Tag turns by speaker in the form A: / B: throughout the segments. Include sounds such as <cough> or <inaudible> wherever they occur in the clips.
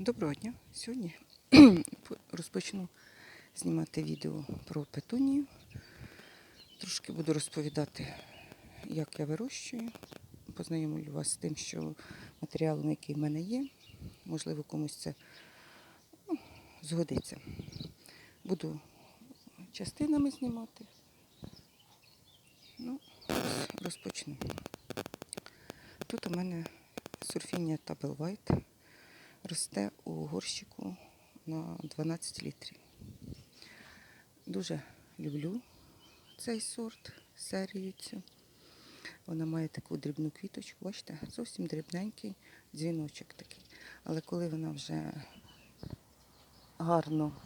A: Доброго дня! Сьогодні <clears throat> розпочну знімати відео про петунію. Трошки буду розповідати, як я вирощую. Познайомлю вас з тим, що матеріалом, який в мене є. Можливо, комусь це ну, згодиться. Буду частинами знімати. Ну, розпочну. Тут у мене сурфіння White росте у горщику на 12 літрів. Дуже люблю цей сорт, серію цю. Вона має таку дрібну квіточку, бачите, зовсім дрібненький дзвіночок такий. Але коли вона вже гарно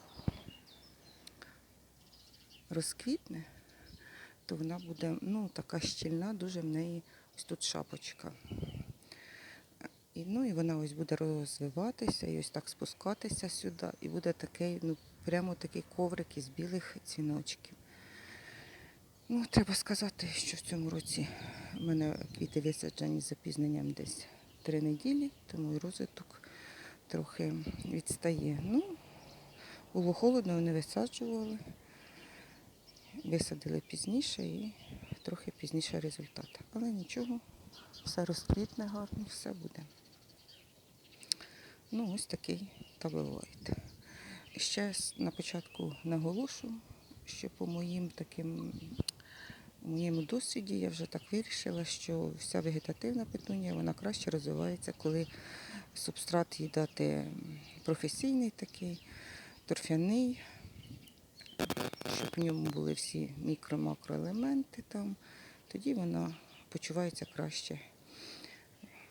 A: розквітне, то вона буде ну, така щільна, дуже в неї ось тут шапочка. Ну, і вона ось буде розвиватися і ось так спускатися сюди. І буде такий, ну, прямо такий коврик із білих дзвіночків. Ну, треба сказати, що в цьому році в мене квіти висаджені з запізненням десь три неділі, тому і розвиток трохи відстає. Ну, було холодно, вони висаджували, висадили пізніше і трохи пізніше результат. Але нічого, все розквітне гарно, все буде. Ну, ось такий табелвайт. Ще на початку наголошу, що по моїм таким моєму досвіді я вже так вирішила, що вся вегетативна петунія вона краще розвивається, коли субстрат їй дати професійний такий, торфяний, щоб в ньому були всі мікро-макроелементи там, тоді вона почувається краще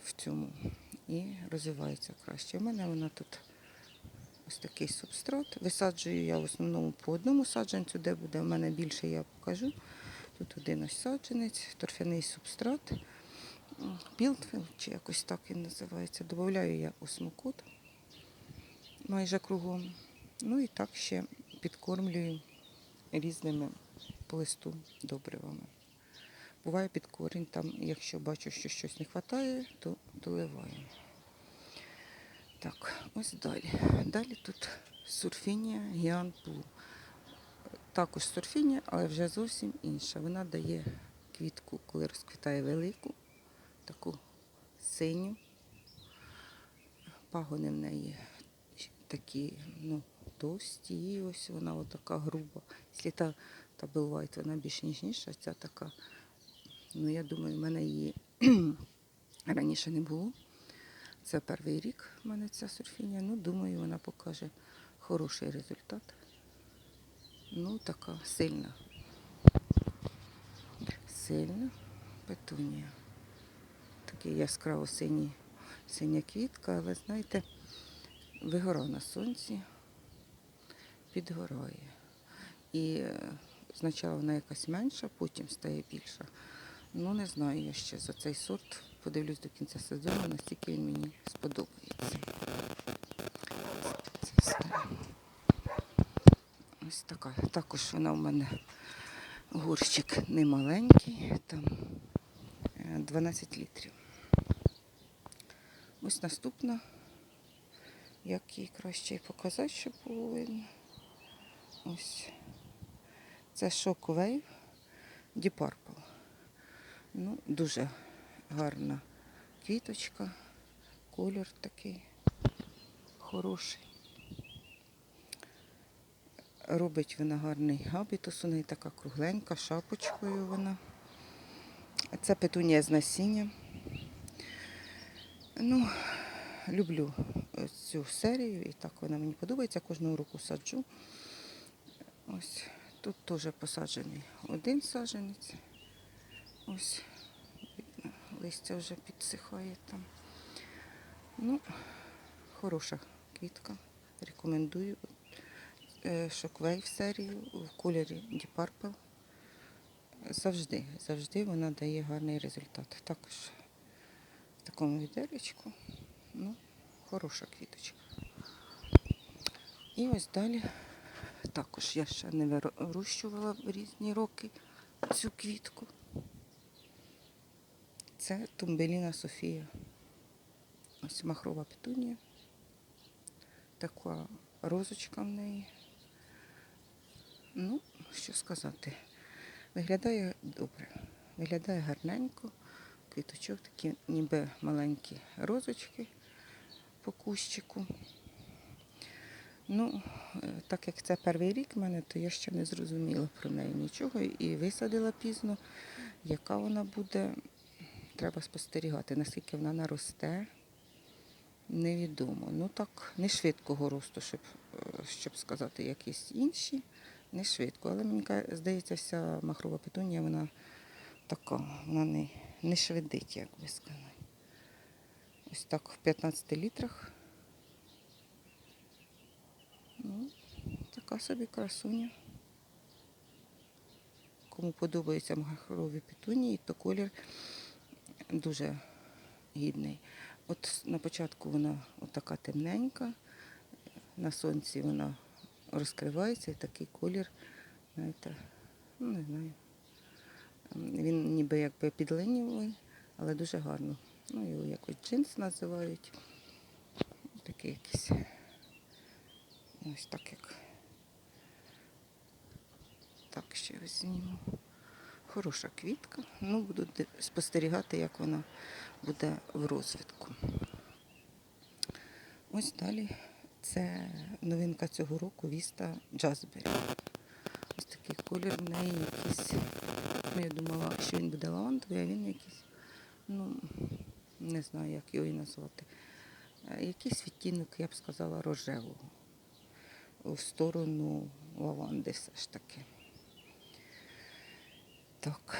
A: в цьому і розвивається краще. У мене вона тут ось такий субстрат. Висаджую я в основному по одному саджанцю, де буде в мене більше, я покажу. Тут один ось саджанець, торфяний субстрат, білдфілд, чи якось так він називається. Добавляю я осмокот майже кругом. Ну і так ще підкормлюю різними по листу добривами. Буває під корінь, там, якщо бачу, що щось не вистачає, то доливаю. Так, ось далі. Далі тут сурфінія гіанпу. Також сурфінія, але вже зовсім інша. Вона дає квітку, коли розквітає велику, таку синю. Пагони в неї такі, ну, товсті, і ось вона отака груба. Якщо та, та Белвайт, вона більш ніжніша, ця така Ну, я думаю, в мене її <clears throat> раніше не було. Це перший рік в мене ця сурфінія. Ну, думаю, вона покаже хороший результат. Ну, така сильна. Сильна петунія. Такий яскраво синій, синя квітка, але знаєте, вигора на сонці, підгорає. І е, спочатку вона якась менша, потім стає більша. Ну, не знаю я ще за цей сорт. Подивлюсь до кінця сезону, настільки він мені сподобається. Це все. Ось така. Також вона в мене горщик не маленький, там е, 12 літрів. Ось наступна, як її краще показати, щоб було видно. Ось. Це Deep Purple. Ну, дуже гарна квіточка, колір такий хороший. Робить вона гарний габітус, у неї така кругленька, шапочкою вона. Це петунія з насіння. Ну, люблю цю серію і так вона мені подобається. Кожного року саджу. Ось тут теж посаджений один саджанець. Ось листя вже підсихає там. Ну, хороша квітка. Рекомендую. Е, Шоквейв серію в кольорі Deep Purple. Завжди, завжди вона дає гарний результат. Також в такому відеречку. Ну, хороша квіточка. І ось далі також я ще не вирощувала в різні роки цю квітку. Це Тумбеліна Софія. Ось махрова петунія. така розочка в неї. Ну, що сказати. Виглядає добре. Виглядає гарненько. Квіточок такі ніби маленькі розочки по кущику. Ну, е, так як це перший рік в мене, то я ще не зрозуміла про неї нічого і висадила пізно. Яка вона буде, треба спостерігати. Наскільки вона наросте, невідомо. Ну так, не швидкого росту, щоб, е, щоб сказати, якісь інші, не швидко. Але мені здається, вся махрова петунія, вона така, вона не, не швидить, як би сказати. Ось так в 15 літрах. Ну, така собі красуня. Кому подобаються махрові петунії, то колір дуже гідний. От на початку вона така темненька, на сонці вона розкривається і такий колір, знаєте, ну не знаю. Він ніби якби підленівий, але дуже гарно. Ну, його якось джинс називають. Такий якийсь. Ось так як. Так, ще ось зніму. Хороша квітка. Ну, буду спостерігати, як вона буде в розвитку. Ось далі. Це новинка цього року Віста Джазбері. Ось такий колір в неї якийсь. Ну, я думала, що він буде лавандовий, а він якийсь, ну, не знаю, як його і назвати. Е, Якийсь відтінок, я б сказала, рожевого. В сторону лаванди все ж таки. Так.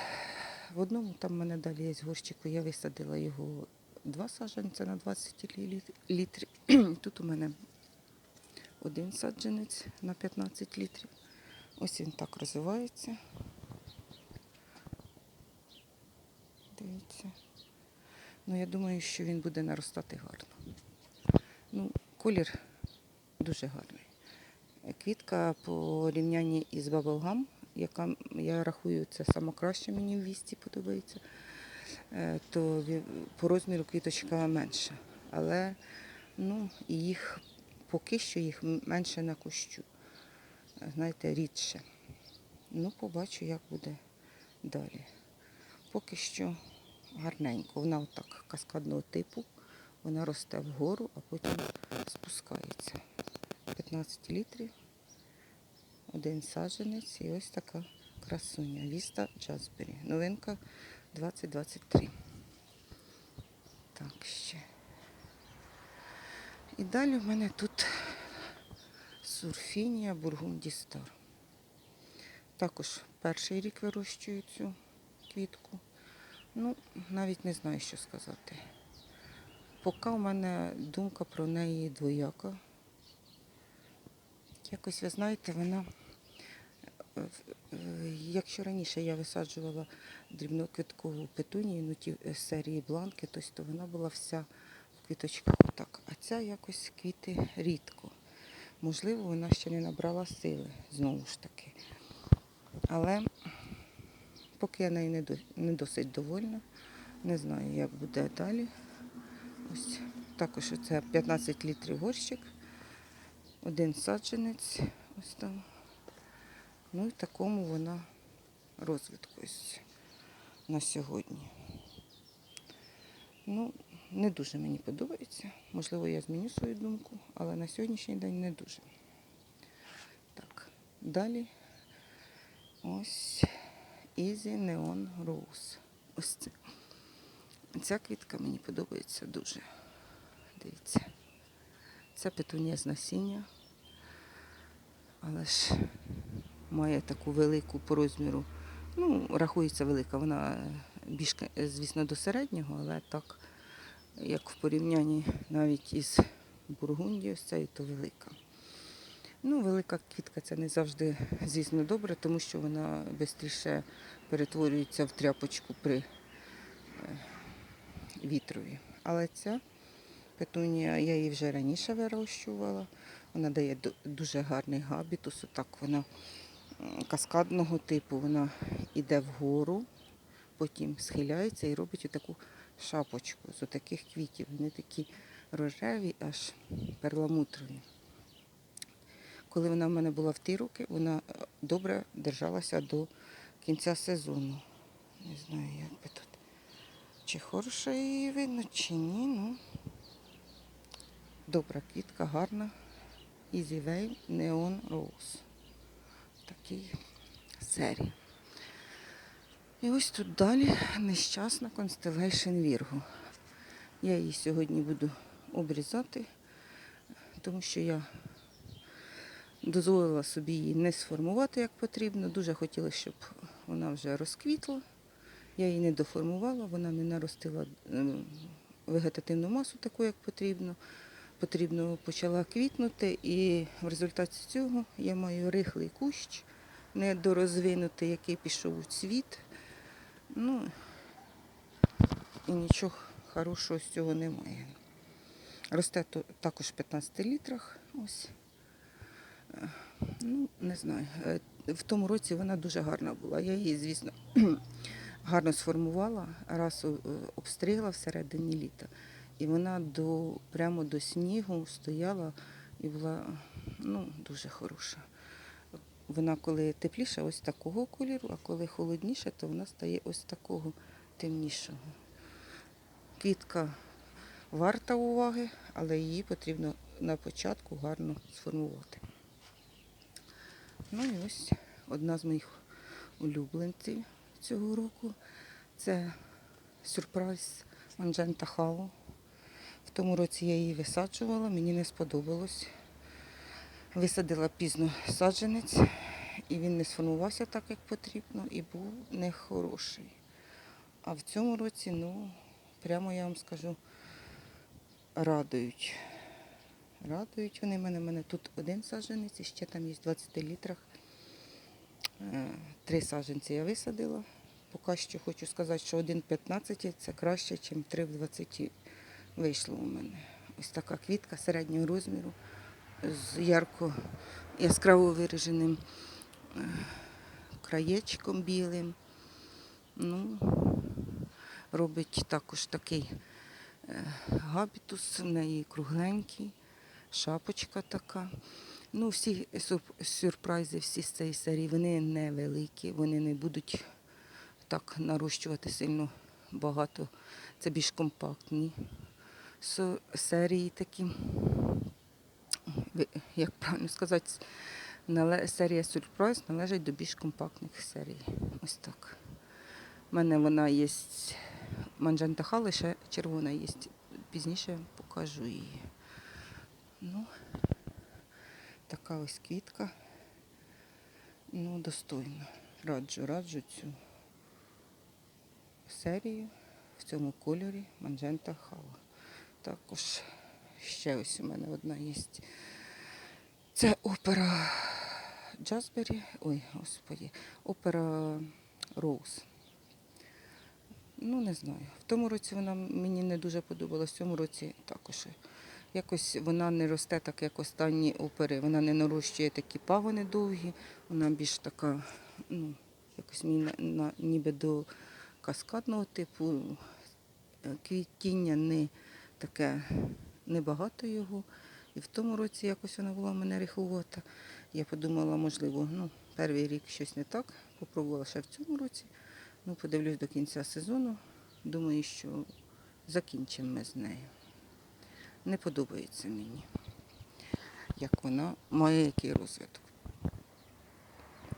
A: В одному там в мене далі є горщику, я висадила його два саджанця на 20 літрів. <clears throat> Тут у мене один саджанець на 15 літрів. Ось він так розвивається. Дивіться. Ну, я думаю, що він буде наростати гарно. Ну, колір дуже гарний. Квітка по рівнянні із Bubblegum, яка я рахую, це краще мені в вісті подобається, е, то по розміру квіточка менша. Але ну, їх поки що їх менше на кущу. Знаєте, рідше. Ну, побачу, як буде далі. Поки що гарненько. Вона отак каскадного типу. Вона росте вгору, а потім спускається. 15 літрів, один саджанець і ось така красуня. Віста Джазбері. Новинка 2023. Так, ще. І далі в мене тут сурфінія Бургунді Стар. Також перший рік вирощую цю квітку. Ну, навіть не знаю, що сказати. Поки в мене думка про неї двояка. Якось, ви знаєте, вона, якщо раніше я висаджувала дрібноквіткову петунію, ну ті е, серії бланки, то, вона була вся в квіточках отак. А ця якось квіти рідко. Можливо, вона ще не набрала сили, знову ж таки. Але поки я нею не, не досить довольна, не знаю, як буде далі. Ось також це 15 літрів горщик, один саджанець, ось там. Ну і в такому вона розвитку ось на сьогодні. Ну, не дуже мені подобається. Можливо, я зміню свою думку, але на сьогоднішній день не дуже. Так, далі ось Easy Neon Rose. Ось це. Ця квітка мені подобається дуже. Дивіться. Це петунія з насіння. Але ж має таку велику по розміру. Ну, рахується велика, вона більш, звісно, до середнього, але так, як в порівнянні навіть із Бургундією, з цією, то велика. Ну, велика квітка це не завжди, звісно, добре, тому що вона швидше перетворюється в тряпочку при е, вітрові. Але ця петунія, я її вже раніше вирощувала. Вона дає дуже гарний габітус. Отак вона каскадного типу, вона йде вгору, потім схиляється і робить таку шапочку з таких квітів. Вони такі рожеві, аж перламутрові. коли вона в мене була в ті роки, вона е, добре держалася до кінця сезону. Не знаю, як би тут. Чи хороша її видно, чи ні. Ну. Добра квітка, гарна. Easy Neon Rose. Такий серії. І ось тут далі нещасна Constellation Virgo. Я її сьогодні буду обрізати, тому що я дозволила собі її не сформувати як потрібно. Дуже хотіла, щоб вона вже розквітла. Я її не доформувала, вона не наростила вегетативну масу таку, як потрібно. Потрібно почала квітнути, і в результаті цього я маю рихлий кущ, недорозвинутий, який пішов у цвіт. Ну і нічого хорошого з цього немає. Росте також в 15 літрах. Ось. Е, Ну, не знаю. Е, В тому році вона дуже гарна була. Я її, звісно, <clears throat> гарно сформувала, раз е, обстригла всередині літа. І вона до, прямо до снігу стояла і була ну, дуже хороша. Вона коли тепліша, ось такого кольору, а коли холодніше, то вона стає ось такого темнішого. Квітка варта уваги, але її потрібно на початку гарно сформувати. Ну і ось одна з моїх улюбленців цього року. Це сюрприз Манджента Хау. В тому році я її висаджувала, мені не сподобалось. Висадила пізно саджанець, і він не сформувався так, як потрібно, і був нехороший. А в цьому році, ну, прямо я вам скажу, радують. Радують вони мене. У мене тут один саджанець, і ще там є в 20 літрах. Е, Три саджанці я висадила. Поки що хочу сказати, що один в 15 це краще, ніж три в 20 вийшло у мене. Ось така квітка середнього розміру з ярко яскраво вираженим е, краєчком білим. Ну, робить також такий е, габітус, в неї кругленький, шапочка така. Ну, всі сюрпризи, всі з цієї серії, вони невеликі, вони не будуть так нарощувати сильно багато. Це більш компактні серії такі. Як правильно сказати, серія сюрприз належить до більш компактних серій. Ось так. У мене вона є манжента хали, ще червона є. Пізніше покажу її. Ну, така ось квітка. Ну, достойна. Раджу, раджу цю серію в цьому кольорі манжента хала. Також ще ось у мене одна є. Це опера Джазбері. Ой, господі, опера Роуз. Ну, не знаю. В тому році вона мені не дуже подобалась, в цьому році також. Якось вона не росте так, як останні опери. Вона не нарощує такі пагони довгі, вона більш така, ну, якось мені на, на, ніби до каскадного типу. Е, Квітіння не таке небагато його. І в тому році якось вона була в мене рихловата. Я подумала, можливо, ну, перший рік щось не так. Попробувала ще в цьому році. Ну, подивлюсь до кінця сезону. Думаю, що закінчимо ми з нею. Не подобається мені, як вона має який розвиток.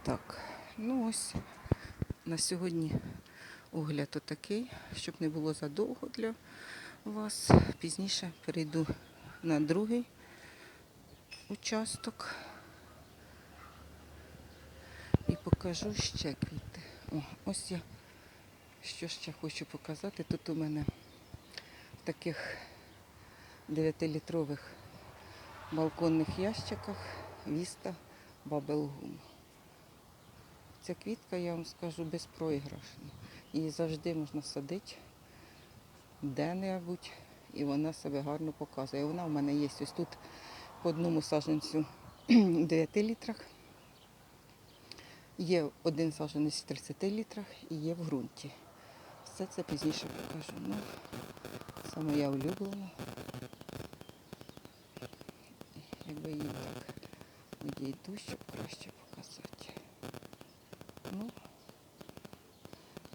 A: Так, ну ось на сьогодні огляд отакий, щоб не було задовго для вас. Пізніше перейду на другий участок і покажу ще квіти. О, ось я що ще хочу показати. Тут у мене в таких 9-літрових балконних ящиках віста Бабелгум. Ця квітка, я вам скажу, безпроіграшна. Її завжди можна садити де-небудь, і вона себе гарно показує. Вона в мене є ось тут по одному саджанцю <clears throat> в 9 літрах. Є один саджанець в 30 літрах і є в ґрунті. Все це пізніше покажу. Ну, це моя улюблена. Якби її так підійду, щоб краще показати. Ну,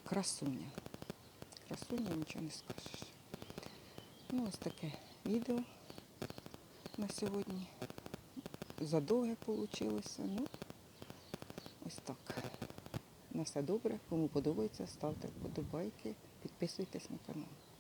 A: красуня. Красуня нічого не скажеш. Ну, ось таке відео на сьогодні. Задовге вийшло. Ну, ось так. На все добре. Кому подобається, ставте вподобайки, підписуйтесь на канал.